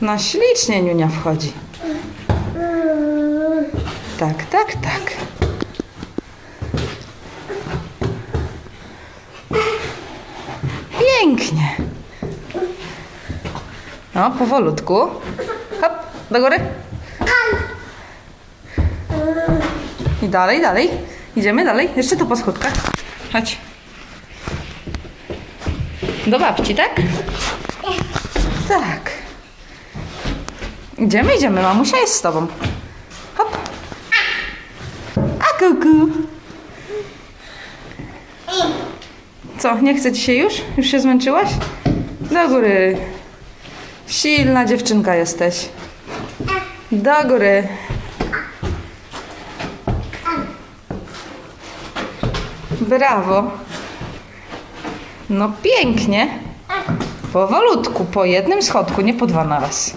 No ślicznie Niunia wchodzi. Tak, tak, tak. Pięknie. No, powolutku. Hop, do góry. I dalej, dalej. Idziemy dalej. Jeszcze tu po schodkach. Chodź. Do babci, tak? Tak. Idziemy, idziemy. Mamusia jest z tobą. Hop. A kuku. Co, nie chce ci się już? Już się zmęczyłaś? Do góry. Silna dziewczynka jesteś. Do góry. Brawo. No pięknie. Powolutku, po jednym schodku, nie po dwa na raz.